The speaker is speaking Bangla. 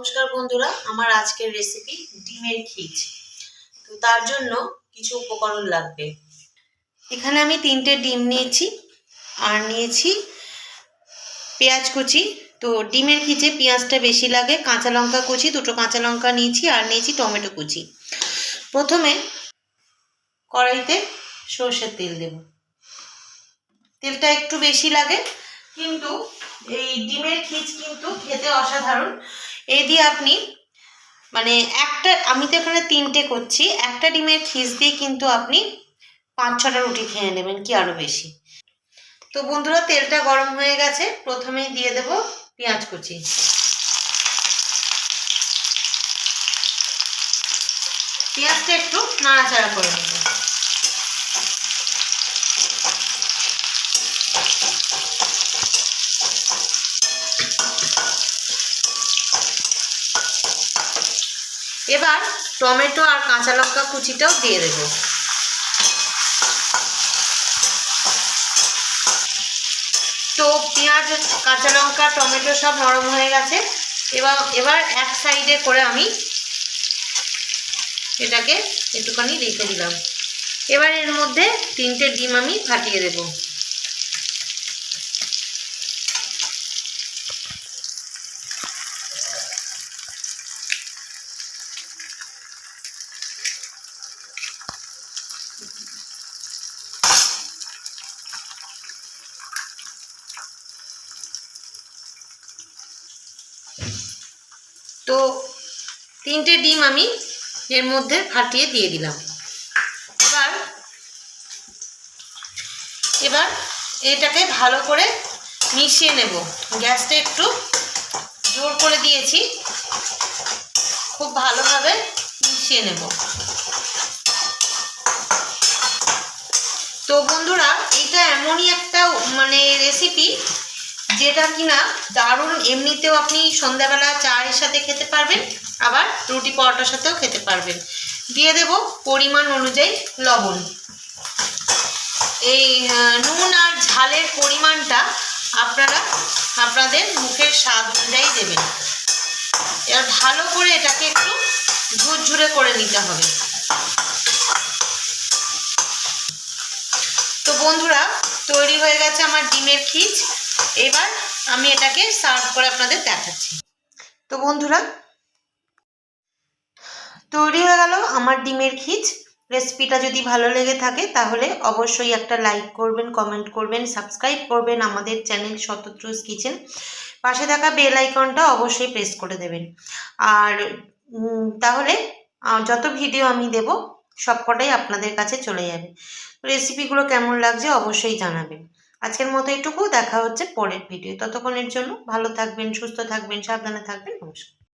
নমস্কার বন্ধুরা, আমার আজকের রেসিপি ডিমের খিচ। তো তার জন্য কিছু উপকরণ লাগবে। এখানে আমি তিনটে ডিম নিয়েছি, আর নিয়েছি পেঁয়াজ কুচি। তো ডিমের খিচে পেঁয়াজটা বেশি লাগে, কাঁচা লঙ্কা কুচি, দুটো কাঁচা লঙ্কা নিয়েছি, আর নিয়েছি টমেটো কুচি। প্রথমে কড়াইতে সর্ষের তেল দেব। তেলটা একটু বেশি লাগে, কিন্তু এই ডিমের খিচ কিন্তু খেতে অসাধারণ। এই দিয়ে আপনি মানে একটা, আমি তো এখানে তিনটে করছি, একটা ডিমের খিচ দিয়ে কিন্তু আপনি পাঁচ ছটা রুটি খেয়ে নেবেন কি আরও বেশি। তো বন্ধুরা, তেলটা গরম হয়ে গেছে, প্রথমেই দিয়ে দেব পেঁয়াজ কুচি। পেঁয়াজটা একটু নাড়াচাড়া করে নেব। এবার টমেটো আর কাঁচা লঙ্কা কুচিটাও দিয়ে দেব। তো পেঁয়াজ, কাঁচা লঙ্কা, টমেটো সব নরম হয়ে গেছে। এবার এবার এক সাইডে করে আমি এটাকে একটুখানি রেখে দিলাম। এবার এর মধ্যে তিনটে ডিম আমি ফাটিয়ে দেবো। তো তিনটে ডিম আমি এর মধ্যে ফাটিয়ে দিয়ে দিলাম। এবার এবার এটাকে ভালো করে মিশিয়ে নেব। গ্যাসটা একটু জোর করে দিয়েছি। খুব ভালোভাবে মিশিয়ে নেব। তো বন্ধুরা এটা এমনই একটা মানে রেসিপি যেটা কিনা দারুণ, এমনিতেও আপনি সন্ধ্যাবেলা চায়ের সাথে খেতে পারবেন, আবার রুটি পরোটার সাথেও খেতে পারবেন। দিয়ে দেব পরিমাণ অনুযায়ী লবণ। এই নুন আর ঝালের পরিমাণটা আপনারা আপনাদের মুখের স্বাদ অনুযায়ী দেবেন। এবার ভালো করে এটাকে একটু ঝুরঝুরে করে নিতে হবে। তো বন্ধুরা তৈরি হয়ে গেছে আমার ডিমের খিচ এবার আমি এটাকে সার্ভ করে আপনাদের দেখাচ্ছি। তো বন্ধুরা, তৈরি হয়ে গেল আমার ডিমের খিচ রেসিপিটা যদি ভালো লেগে থাকে, তাহলে অবশ্যই একটা লাইক করবেন, কমেন্ট করবেন, সাবস্ক্রাইব করবেন আমাদের চ্যানেল শতত্রুস কিচেন। পাশে থাকা বেল আইকনটা অবশ্যই প্রেস করে দেবেন। আর তাহলে যত ভিডিও আমি দেব সবকটাই আপনাদের কাছে চলে যাবে। রেসিপিগুলো কেমন লাগছে অবশ্যই জানাবেন। আজকের মতো এটুকু, দেখা হচ্ছে পরের ভিডিও ততক্ষণের জন্য ভালো থাকবেন, সুস্থ থাকবেন, সাবধানে থাকবেন, নমস্কার।